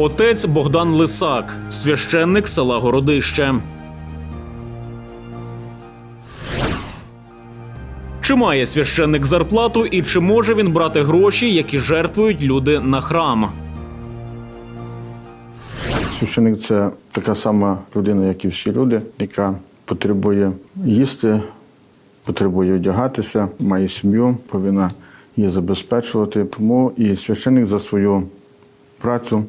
Отець Богдан Лисак, священник села Городище. Чи має священник зарплату і чи може він брати гроші, які жертвують люди на храм? Священик це така сама людина, як і всі люди, яка потребує їсти, потребує одягатися, має сім'ю, повинна її забезпечувати. Тому і священик за свою працю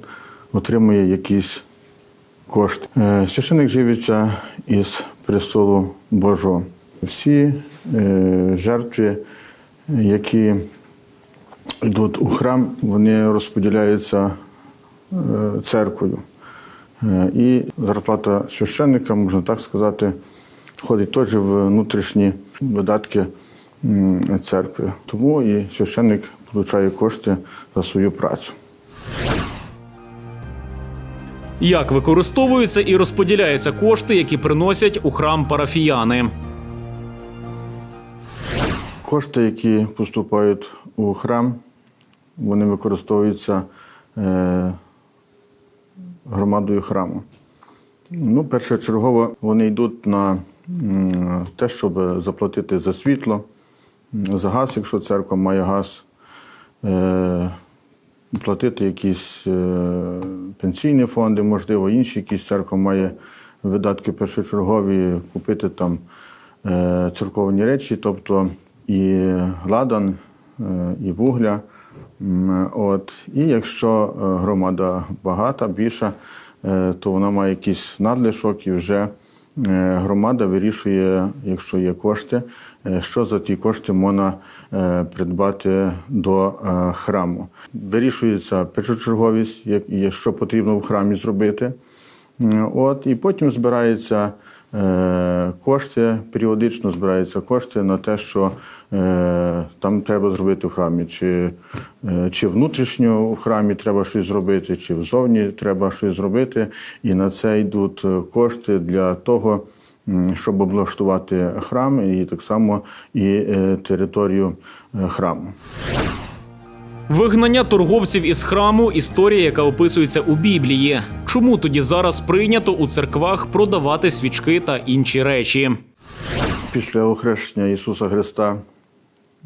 отримує якийсь кошт. Е, Священик живиться із престолу Божого. Всі е, жертви, які йдуть у храм, вони розподіляються е, церквою. І зарплата священника, можна так сказати, входить теж в внутрішні видатки церкви. Тому і священник отримує кошти за свою працю. Як використовуються і розподіляються кошти, які приносять у храм парафіяни? Кошти, які поступають у храм, вони використовуються е, громадою храму. Ну, першочергово вони йдуть на те, щоб заплатити за світло, за газ, якщо церква має газ, е, платити якісь е, пенсійні фонди, можливо, інші якісь церква має видатки першочергові, купити там е, церковні речі, тобто і ладан, е, і вугля. От. І якщо громада багата, більша, то вона має якийсь надлишок і вже громада вирішує, якщо є кошти, е, що за ті кошти можна е, придбати до е, храму. Вирішується першочерговість, що потрібно в храмі зробити. От, і потім збираються е, кошти, періодично збираються кошти на те, що е, там треба зробити в храмі. Чи, е, чи внутрішньо в храмі треба щось зробити, чи взовні треба щось зробити. І на це йдуть е, кошти для того, щоб облаштувати храм і так само і е, територію е, храму. Вигнання торговців із храму історія, яка описується у Біблії. Чому тоді зараз прийнято у церквах продавати свічки та інші речі? Після охрещення Ісуса Христа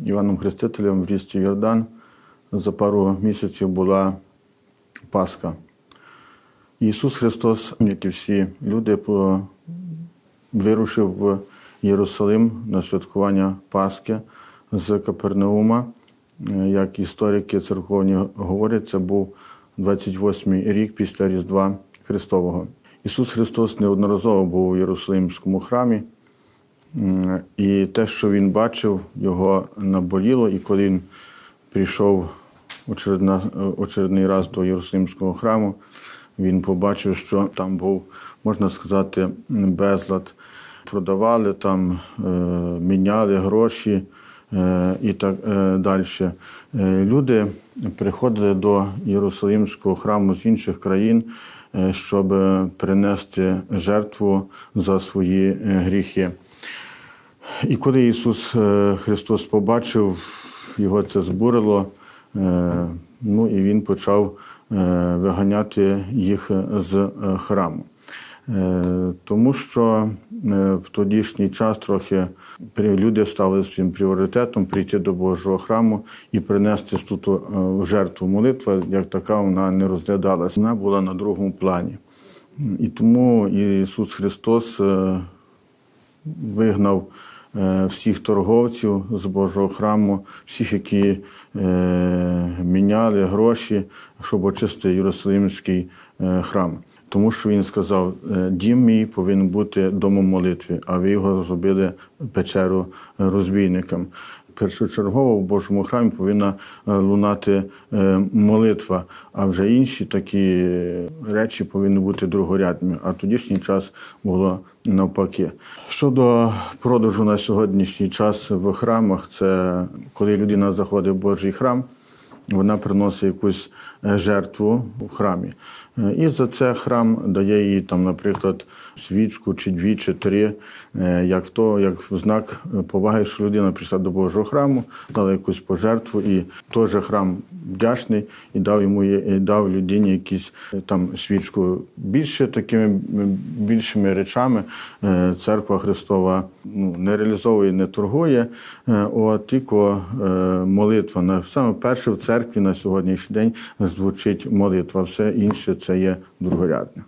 Іваном Хрестителем в річці Йордан за пару місяців була Пасха. Ісус Христос, як і всі люди, вирушив в Єрусалим на святкування Пасхи з Капернаума. Е, Як історики церковні говорять, це був 28-й рік після Різдва Христового. Ісус Христос неодноразово був у Єрусалимському храмі. І те, що він бачив, його наболіло. І коли він прийшов очередний раз до Єрусалимського храму, він побачив, що там був, можна сказати, безлад. Продавали там, е, міняли гроші е, і так е, далі. Е, Люди приходили до Єрусалимського храму з інших країн, е, щоб принести жертву за свої е, гріхи. І коли Ісус е, Христос побачив, його це збурило, е, ну і Він почав е, виганяти їх з е, храму. Е, Тому що е, в тодішній час трохи люди стали своїм пріоритетом прийти до Божого храму і принести тут е, жертву молитва, як така вона не розглядалася. Вона була на другому плані. І тому Ісус Христос вигнав всіх торговців з Божого храму, всіх, які міняли гроші, щоб очистити Єрусалимський храм. Тому що він сказав: е, дім мій повинен бути домом молитви, а ви його зробили печеру розбійникам. Першочергово в Божому храмі повинна е, лунати е, молитва, а вже інші такі речі повинні бути другорядними. А тодішній час було навпаки. Щодо продажу на сьогоднішній час в храмах, це коли людина заходить в Божий храм, вона приносить якусь е, жертву в храмі. Е, І за це храм дає їй там, наприклад, свічку чи дві, чи три, е, як то, як знак поваги, що людина прийшла до Божого храму, дала якусь пожертву, і теж храм вдячний і дав йому і дав людині якісь е, там свічку. Більше такими більшими речами е, церква Христова ну, не реалізовує, не торгує. Е, От тільки молитва. На саме перше в церкві на сьогоднішній день звучить молитва, все інше це є другорядне.